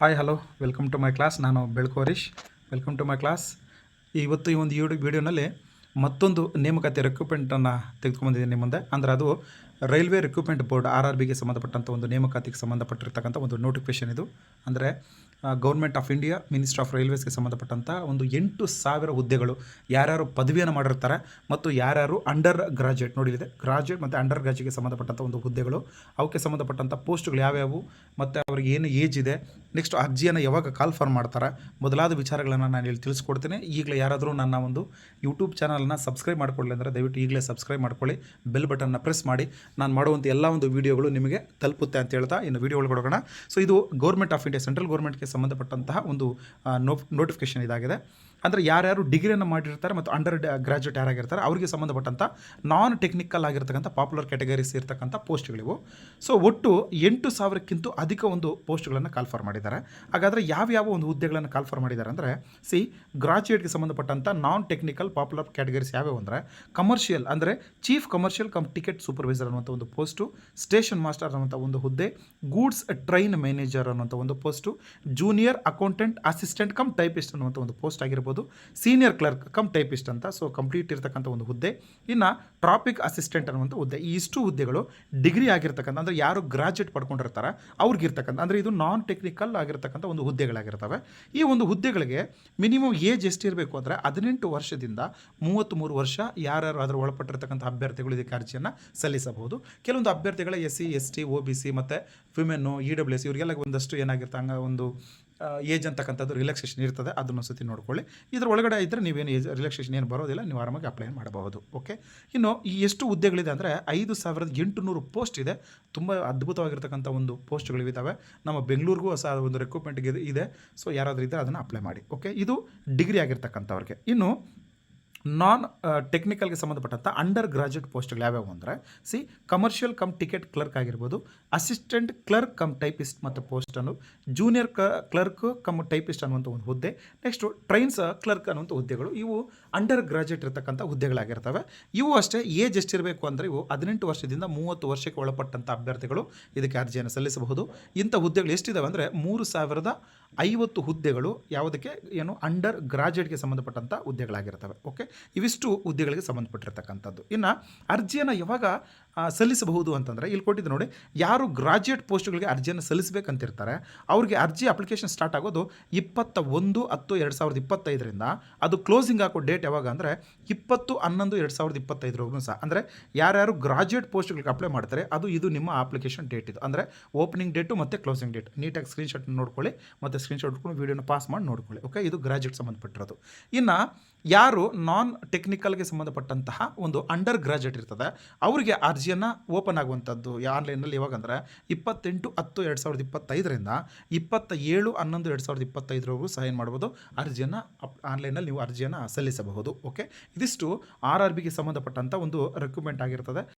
Hi hello welcome to my class ನಾನು ಬೆಳಕು welcome to my class ಇವತ್ತು ಈ ಒಂದು ಯೂಟ್ಯೂಬ್ ವಿಡಿಯೋನಲ್ಲಿ ಮತ್ತೊಂದು ನೇಮಕಾತಿ ರಿಕ್ರೂಟ್ಮೆಂಟನ್ನು ತೆಗೆದುಕೊಂಡಿದ್ದೀನಿ ನಿಮ್ಮ ಮುಂದೆ. ಅಂದರೆ ಅದು railway recruitment board R R ಬಿಗೆ ಸಂಬಂಧಪಟ್ಟಂಥ ಒಂದು ನೇಮಕಾತಿಗೆ ಸಂಬಂಧಪಟ್ಟಿರ್ತಕ್ಕಂಥ ಒಂದು ನೋಟಿಫಿಕೇಷನ್ ಇದು. ಅಂದರೆ government of India ministry of ರೈಲ್ವೇಸ್ಗೆ ಸಂಬಂಧಪಟ್ಟಂಥ ಒಂದು ಎಂಟು ಸಾವಿರ ಹುದ್ದೆಗಳು ಯಾರ್ಯಾರು ಪದವಿಯನ್ನು ಮಾಡಿರ್ತಾರೆ ಮತ್ತು ಯಾರ್ಯಾರು ಅಂಡರ್ ಗ್ರಾಜುಯೇಟ್ ನೋಡಿದೆ ಗ್ರಾಜ್ಯುಯೇಟ್ ಮತ್ತು ಅಂಡರ್ ಗ್ರಾಜ್ಯುಗೆ ಸಂಬಂಧಪಟ್ಟಂಥ ಒಂದು ಹುದ್ದೆಗಳು. ಅವಕ್ಕೆ ಸಂಬಂಧಪಟ್ಟಂಥ ಪೋಸ್ಟ್ಗಳು ಯಾವ್ಯಾವು ಮತ್ತು ಅವ್ರಿಗೆ ಏನು ಏಜ್ ಇದೆ. ನೆಕ್ಸ್ಟ್ ಅರ್ಜಿಯನ್ನು ಯಾವಾಗ ಕಾಲ್ ಫಾರ್ ಮಾಡ್ತಾರೆ. ಮೊದಲಾದ ವಿಚಾರಗಳನ್ನು ನಾನು ಇಲ್ಲಿ ತಿಳಿಸ್ಕೊಡ್ತೀನಿ. ಈಗಲೇ ಯಾರಾದರೂ ನನ್ನ ಒಂದು ಯೂಟ್ಯೂಬ್ ಚಾನಲ್ನ ಸಬ್ಸ್ಕ್ರೈಬ್ ಮಾಡ್ಕೊಳ್ಳಿ ಅಂದರೆ ದಯವಿಟ್ಟು ಈಗಲೇ ಸಬ್ಸ್ಕ್ರೈಬ್ ಮಾಡ್ಕೊಳ್ಳಿ. ಬೆಲ್ ಬಟನ್ನ ಪ್ರೆಸ್ ಮಾಡಿ. ನಾನು ಮಾಡುವಂಥ ಎಲ್ಲ ಒಂದು ವೀಡಿಯೋಗಳು ನಿಮಗೆ ತಲುಪುತ್ತೆ ಅಂತ ಹೇಳ್ತಾ ಇನ್ನು ವೀಡಿಯೋ ಕೊಡೋಣ ಸೊ ಇದು ಗೌರ್ಮೆಂಟ್ ಆಫ್ ಇಂಡಿಯಾ ಸೆಂಟ್ರಲ್ ಗೌರ್ಮೆಂಟ್ಗೆ ಸಂಬಂಧಪಟ್ಟಂತಹ ಒಂದು ನೋಟಿಫಿಕೇಶನ್ ಇದಾಗಿದೆ. ಅಂದರೆ ಯಾರ್ಯಾರು ಡಿಗ್ರಿಯನ್ನು ಮಾಡಿರ್ತಾರೆ ಮತ್ತು ಅಂಡರ್ ಗ್ರಾಜುಯೇಟ್ ಯಾರಾಗಿರ್ತಾರೆ, ಅವರಿಗೆ ಸಂಬಂಧಪಟ್ಟಂಥ ನಾನ್ ಟೆಕ್ನಿಕಲ್ ಆಗಿರ್ತಕ್ಕಂಥ ಪಾಪ್ಯುಲರ್ ಕ್ಯಾಟಗರೀಸ್ ಇರ್ತಕ್ಕಂಥ ಪೋಸ್ಟ್ಗಳಿವು ಸೊ ಒಟ್ಟು ಎಂಟು ಸಾವಿರಕ್ಕಿಂತ ಅಧಿಕ ಒಂದು ಪೋಸ್ಟ್ಗಳನ್ನು ಕಾಲ್ಫರ್ ಮಾಡಿದ್ದಾರೆ. ಹಾಗಾದರೆ ಯಾವ್ಯಾವ ಒಂದು ಹುದ್ದೆಗಳನ್ನು ಕಾಲ್ಫರ್ ಮಾಡಿದ್ದಾರೆ ಅಂದರೆ ಸಿ ಗ್ರಾಜುಯೇಟ್ಗೆ ಸಂಬಂಧಪಟ್ಟಂಥ ನಾನ್ ಟೆಕ್ನಿಕಲ್ ಪಾಪ್ಯುಲರ್ ಕ್ಯಾಟಗರೀಸ್ ಯಾವ್ಯಾವು ಅಂದರೆ ಕಮರ್ಷಿಯಲ್ ಅಂದರೆ chief commercial cum ticket supervisor ಅನ್ನುವಂಥ ಒಂದು ಪೋಸ್ಟು, ಸ್ಟೇಷನ್ ಮಾಸ್ಟರ್ ಅನ್ನುವಂಥ ಒಂದು ಹುದ್ದೆ, ಗೂಡ್ಸ್ ಟ್ರೈನ್ ಮ್ಯಾನೇಜರ್ ಅನ್ನುವಂಥ ಒಂದು post, junior accountant assistant cum typist ಅನ್ನುವಂಥ ಒಂದು ಪೋಸ್ಟ್ ಆಗಿರ್ಬೋದು, ಸೀನಿಯರ್ ಕ್ಲರ್ಕ್ ಕಮ್ ಟೈಪಿಸ್ಟ್ ಅಂತ, ಸೊ ಕಂಪ್ಲೀಟ್ ಇರ್ತಕ್ಕಂಥ ಒಂದು ಹುದ್ದೆ. ಇನ್ನು ಟ್ರಾಪಿಕ್ ಅಸಿಸ್ಟೆಂಟ್ ಅನ್ನುವಂಥ ಹುದ್ದೆ. ಈ ಇಷ್ಟು ಹುದ್ದೆಗಳು ಡಿಗ್ರಿ ಆಗಿರ್ತಕ್ಕಂಥ, ಅಂದರೆ ಯಾರು ಗ್ರಾಜ್ಯುಯೇಟ್ ಪಡ್ಕೊಂಡಿರ್ತಾರೆ, ಅವ್ರಿಗಿರ್ತಕ್ಕಂಥ, ಅಂದರೆ ಇದು ನಾನ್ ಟೆಕ್ನಿಕಲ್ ಆಗಿರ್ತಕ್ಕಂಥ ಒಂದು ಹುದ್ದೆಗಳಾಗಿರ್ತವೆ. ಈ ಒಂದು ಹುದ್ದೆಗಳಿಗೆ ಮಿನಿಮಮ್ ಏಜ್ ಎಷ್ಟಿರಬೇಕು ಅಂದರೆ ಹದಿನೆಂಟು ವರ್ಷದಿಂದ ಮೂವತ್ತ್ಮೂರು ವರ್ಷ ಯಾರ್ಯಾರು ಅದರ ಒಳಪಟ್ಟಿರ್ತಕ್ಕಂಥ ಅಭ್ಯರ್ಥಿಗಳು ಇದಕ್ಕೆ ಅರ್ಜಿಯನ್ನು ಸಲ್ಲಿಸಬಹುದು. ಕೆಲವೊಂದು ಅಭ್ಯರ್ಥಿಗಳ S C S T O B C ಮತ್ತು ವಿಮೆನ್ನು, ಇ ಡಬ್ಲ್ಯೂ ಎಸ್ ಇವರಿಗೆಲ್ಲ ಒಂದಷ್ಟು ಏನಾಗಿರುತ್ತೆ, ಹಂಗ ಒಂದು ಏಜ್ ಅಂತಕ್ಕಂಥದ್ದು ರಿಲ್ಯಾಕ್ಸೇಷನ್ ಇರ್ತದೆ. ಅದನ್ನು ಸತಿ ನೋಡ್ಕೊಳ್ಳಿ. ಇದರ ಒಳಗಡೆ ಇದ್ದರೆ ನೀವೇನು ಏಜ್ ರಿಲ್ಯಾಕ್ಸೇಷನ್ ಏನು ಬರೋದಿಲ್ಲ. ನೀವು ಆರಾಮಾಗಿ ಅಪ್ಲೈ ಮಾಡಬಹುದು. ಓಕೆ ಇನ್ನು ಈ ಎಷ್ಟು ಹುದ್ದೆಗಳಿದೆ ಅಂದರೆ ಐದು ಸಾವಿರದ ಎಂಟುನೂರು ಪೋಸ್ಟ್ ಇದೆ. ತುಂಬ ಅದ್ಭುತವಾಗಿರ್ತಕ್ಕಂಥ ಒಂದು ಪೋಸ್ಟ್ಗಳಿದ್ದಾವೆ ನಮ್ಮ ಬೆಂಗಳೂರಿಗೂ ಹೊಸ ಒಂದು ರೆಕ್ರೂಟ್ಮೆಂಟ್ಗೆ ಇದೆ. ಸೊ ಯಾರಾದರೂ ಇದ್ದರೆ ಅದನ್ನು ಅಪ್ಲೈ ಮಾಡಿ. ಓಕೆ ಇದು ಡಿಗ್ರಿ ಆಗಿರ್ತಕ್ಕಂಥವ್ರಿಗೆ. ಇನ್ನು ನಾನ್ ಟೆಕ್ನಿಕಲ್ಗೆ ಸಂಬಂಧಪಟ್ಟಂಥ ಅಂಡರ್ ಗ್ರಾಜುಯೇಟ್ ಪೋಸ್ಟ್ಗಳು ಯಾವ್ಯಾವು ಅಂದರೆ C commercial cum ticket clerk ಆಗಿರ್ಬೋದು ಅಸಿಸ್ಟೆಂಟ್ ಕ್ಲರ್ಕ್ ಕಮ್ ಟೈಪಿಸ್ಟ್ ಮತ್ತು ಪೋಸ್ಟನ್ನು ಜೂನಿಯರ್ ಕ ಕ್ಲರ್ಕ್ ಕಮ್ ಟೈಪಿಸ್ಟ್ ಅನ್ನುವಂಥ ಒಂದು ಹುದ್ದೆ ನೆಕ್ಸ್ಟು ಟ್ರೈನ್ಸ್ ಕ್ಲರ್ಕ್ ಅನ್ನುವಂಥ ಹುದ್ದೆಗಳು, ಇವು ಅಂಡರ್ ಗ್ರಾಜುಯೇಟ್ ಇರತಕ್ಕಂಥ ಹುದ್ದೆಗಳಾಗಿರ್ತವೆ. ಇವು ಅಷ್ಟೇ ಏಜ್ ಎಷ್ಟಿರಬೇಕು ಅಂದರೆ ಇವು ಹದಿನೆಂಟು ವರ್ಷದಿಂದ ಮೂವತ್ತು ವರ್ಷಕ್ಕೆ ಒಳಪಟ್ಟಂಥ ಅಭ್ಯರ್ಥಿಗಳು ಇದಕ್ಕೆ ಅರ್ಜಿಯನ್ನು ಸಲ್ಲಿಸಬಹುದು. ಇಂಥ ಹುದ್ದೆಗಳು ಎಷ್ಟಿದಾವೆ ಅಂದರೆ, ಮೂರು ಸಾವಿರದ ಐವತ್ತು ಹುದ್ದೆಗಳು ಯಾವುದಕ್ಕೆ, ಏನು ಅಂಡರ್ ಗ್ರಾಜುಯೇಟ್ಗೆ ಸಂಬಂಧಪಟ್ಟಂಥ ಹುದ್ದೆಗಳಾಗಿರ್ತವೆ. ಓಕೆ ಇವಿಷ್ಟು ಹುದ್ದೆಗಳಿಗೆ ಸಂಬಂಧಪಟ್ಟಿರ್ತಕ್ಕಂಥದ್ದು. ಇನ್ನು ಅರ್ಜಿಯನ್ನು ಯಾವಾಗ ಸಲ್ಲಿಸಬಹುದು ಅಂತಂದರೆ ಇಲ್ಲಿ ಕೊಟ್ಟಿದ್ದು ನೋಡಿ, ಯಾರು ಗ್ರಾಜುಯೇಟ್ ಪೋಸ್ಟ್ಗಳಿಗೆ ಅರ್ಜಿಯನ್ನು ಸಲ್ಲಿಸಬೇಕಂತಿರ್ತಾರೆ, ಅವ್ರಿಗೆ ಅರ್ಜಿ ಅಪ್ಲಿಕೇಶನ್ ಸ್ಟಾರ್ಟ್ ಆಗೋದು ಇಪ್ಪತ್ತ ಒಂದು ಹತ್ತು ಎರಡು ಸಾವಿರದ ಇಪ್ಪತ್ತೈದರಿಂದ, ಅದು ಕ್ಲೋಸಿಂಗ್ ಹಾಕೋ ಡೇಟ್ ಯಾವಾಗ ಅಂದರೆ ಇಪ್ಪತ್ತು ಹನ್ನೊಂದು ಎರಡು ಸಾವಿರದ ಇಪ್ಪತ್ತೈದರವರೆಗೂ ಸಹ. ಅಂದರೆ ಯಾರ್ಯಾರು ಗ್ರಾಜ್ಯುಯೇಟ್ ಪೋಸ್ಟ್ಗಳಿಗೆ ಅಪ್ಲೈ ಮಾಡ್ತಾರೆ, ಅದು ಇದು ನಿಮ್ಮ ಅಪ್ಲಿಕೇಶನ್ ಡೇಟ್ ಇದು. ಅಂದರೆ ಓಪನಿಂಗ್ ಡೇಟು ಮತ್ತು ಕ್ಲೋಸಿಂಗ್ ಡೇಟ್ ನೀಟಾಗಿ ಸ್ಕ್ರೀನ್ಶಾಟ್ ನೋಡ್ಕೊಳ್ಳಿ, ಮತ್ತು ಸ್ಕ್ರೀನ್ಶಾಟ್ ಇಟ್ಕೊಂಡು ವೀಡಿಯೋನ ಪಾಸ್ ಮಾಡಿ ನೋಡ್ಕೊಳ್ಳಿ. ಓಕೆ ಇದು ಗ್ರಾಜ್ಯುಯೇಟ್ ಸಂಬಂಧಪಟ್ಟಿರೋದು. ಇನ್ನು ಯಾರು ನಾನ್ ಟೆಕ್ನಿಕಲ್ಗೆ ಸಂಬಂಧಪಟ್ಟಂತಹ ಒಂದು ಅಂಡರ್ ಗ್ರಾಜುಯೇಟ್ ಇರ್ತದೆ. ಅವರಿಗೆ ಅರ್ಜಿಯನ್ನು ಓಪನ್ ಆಗುವಂಥದ್ದು ಆನ್ಲೈನಲ್ಲಿ ಇವಾಗಂದ್ರೆ ಇಪ್ಪತ್ತೆಂಟು ಹತ್ತು ಎರಡು ಸಾವಿರದ ಇಪ್ಪತ್ತೈದರಿಂದ ಇಪ್ಪತ್ತ ಏಳು ಹನ್ನೊಂದು ಎರಡು ಸಾವಿರದ ಇಪ್ಪತ್ತೈದರವರೆಗೂ ಸಹ ಏನು ಮಾಡ್ಬೋದು. ಅರ್ಜಿಯನ್ನು ಆನ್ಲೈನಲ್ಲಿ ನೀವು ಅರ್ಜಿಯನ್ನು ಸಲ್ಲಿಸಬಹುದು. ಓಕೆ ಇದಿಷ್ಟು ಆರ್ ಆರ್ ಬಿಗೆ ಸಂಬಂಧಪಟ್ಟಂಥ ಒಂದು ರೆಕ್ಯುಮೆಂಟ್ ಆಗಿರ್ತದೆ.